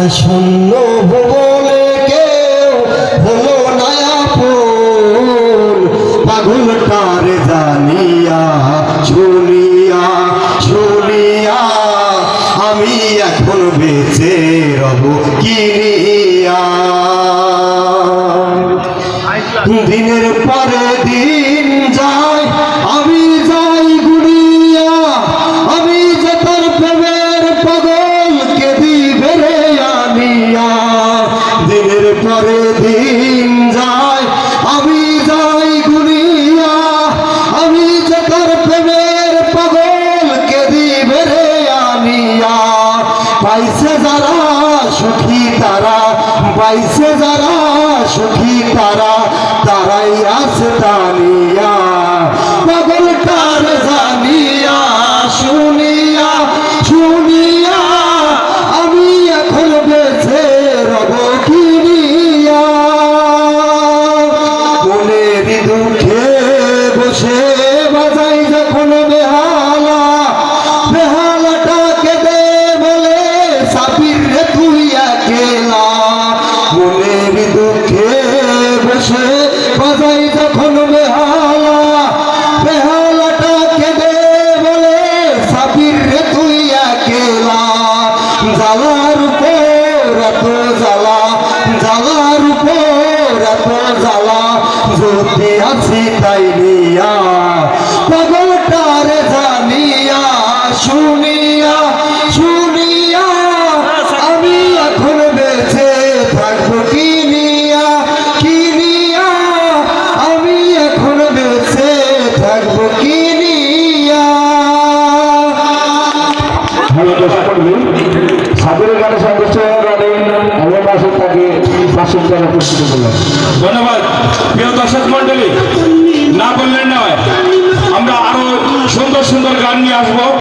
আর শূন্য ভুবনে কেউ হলো পাগলটার জানিয়া শুনিয়া শুনিয়া আমি এখন বেঁচে রব কিনিয়া দিনের পরে দিন পরে দিন যায়, আমি যাই গুনিয়া আমি যে তার প্রেমের পাগলকে দিবে রে আনিয়া। পাইছে যারা সুখী তারা, পাইছে যারা সুখী তারা, তারাই আছে দুঃখে বসে বাজাই যখন বেহালা বেহালাটাকে দে বলে সাপির রে তুই একেলা, জ্বালার উপর এত জ্বালা, জ্বালার উপর এত জ্বালা যদি আছি তাই নিয়া ভালো চেষ্টা করবে। সাগরের গানে সন্তুষ্ট গানে এমন আসে তাকে পাঁচশো টাকা পুরস্কৃত ধন্যবাদ। প্রিয় দর্শক মন্ডলী